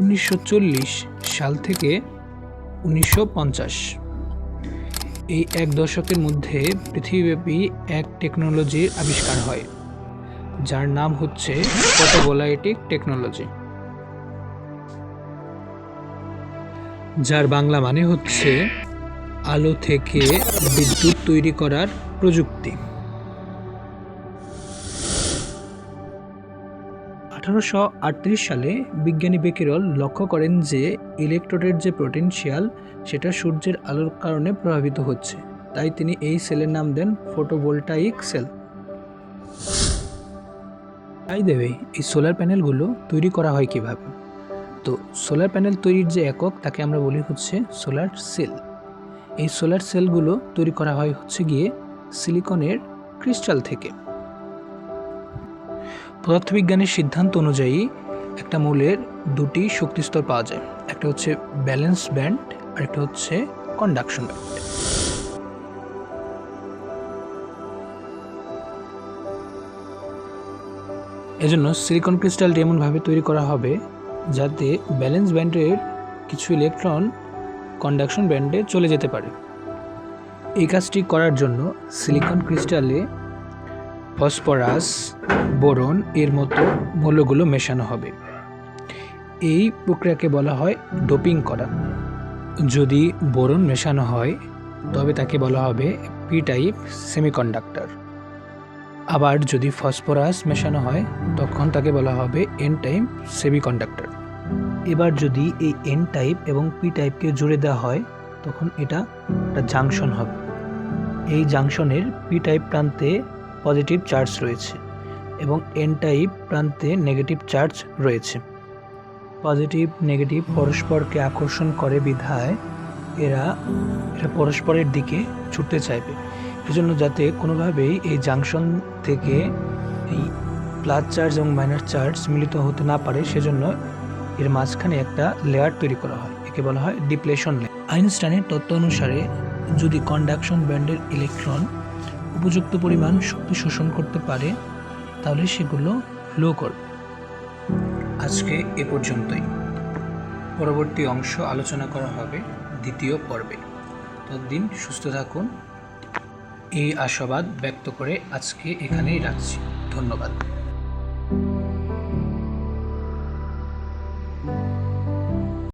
উনিশশো চল্লিশ সাল থেকে উনিশশো পঞ্চাশ। এই এক দশকের মধ্যে পৃথিবীব্যাপী এক টেকনোলজির আবিষ্কার হয়, যার নাম হচ্ছে ফটোভোলাইটিক টেকনোলজি। যার বাংলা মানে হচ্ছে আলো থেকে বিদ্যুৎ তৈরি করার প্রযুক্তি। আঠারোশো আটত্রিশ সালে বিজ্ঞানী বেকেরল লক্ষ্য করেন যে ইলেকট্রোডের যে পোটেনশিয়াল সেটা সূর্যের আলোর কারণে প্রভাবিত হচ্ছে। তাই তিনি এই সেলের নাম দেন ফটোভোল্টাইক সেল তাই দেবে এই সোলার প্যানেলগুলো তৈরি করা হয় কীভাবে? তো সোলার প্যানেল তৈরির যে একক, তাকে আমরা বলি হচ্ছে সোলার সেল এই সোলার সেলগুলো তৈরি করা হয় হচ্ছে গিয়ে সিলিকনের ক্রিস্টাল থেকে। পদার্থবিজ্ঞানের সিদ্ধান্ত অনুযায়ী একটা মৌলের দুটি শক্তিস্তর পাওয়া যায়। একটা হচ্ছে ব্যালেন্স ব্যান্ড, আর একটা হচ্ছে কন্ডাকশন ব্যান্ড। এজন্য সিলিকন ক্রিস্টালটি এমনভাবে তৈরি করা হবে যাতে ব্যালেন্স ব্যান্ডের কিছু ইলেকট্রন কন্ডাকশন ব্যান্ডে চলে যেতে পারে। এই কাজটি করার জন্য সিলিকন ক্রিস্টালে ফসফরাস, বোরন এর মতো মৌলগুলো মেশানো হবে। এই প্রক্রিয়াকে বলা হয় ডোপিং করা। যদি বোরন মেশানো হয়, তবে তাকে বলা হবে পি টাইপ সেমিকন্ডাক্টর আবার যদি ফসফরাস মেশানো হয়, তখন তাকে বলা হবে এন টাইপ সেমিকন্ডাক্টর এবার যদি এই এন টাইপ এবং পি টাইপকে জুড়ে দেওয়া হয়, তখন এটা একটা জাংশন হবে। এই জাংশনের পি টাইপ প্রান্তে পজিটিভ চার্জ রয়েছে এবং এন টাইপ প্রান্তে নেগেটিভ চার্জ রয়েছে। পজিটিভ নেগেটিভ পরস্পরকে আকর্ষণ করে বিধায় এরা এরা পরস্পরের দিকে ছুটতে চাইবে। এজন্য যাতে কোনোভাবেই এই জাংশন থেকে এই প্লাস চার্জ এবং মাইনাস চার্জ মিলিত হতে না পারে, সেজন্য এর মাঝখানে একটা লেয়ার তৈরি করা হয়, একে বলা হয় ডিপ্লেশন লেয়ার আইনস্টাইনের তত্ত্ব অনুসারে যদি কন্ডাকশন ব্যান্ডের ইলেকট্রন উপযুক্ত পরিমাণ শক্তি শোষণ করতে পারে, তাহলে সেগুলো ফ্লো করবে। আজকে এ পর্যন্তই। পরবর্তী অংশ আলোচনা করা হবে দ্বিতীয় পর্বে। ততদিন সুস্থ থাকুন। এই আশাবাদ ব্যক্ত করে আজকে এখানেই রাখছি। ধন্যবাদ।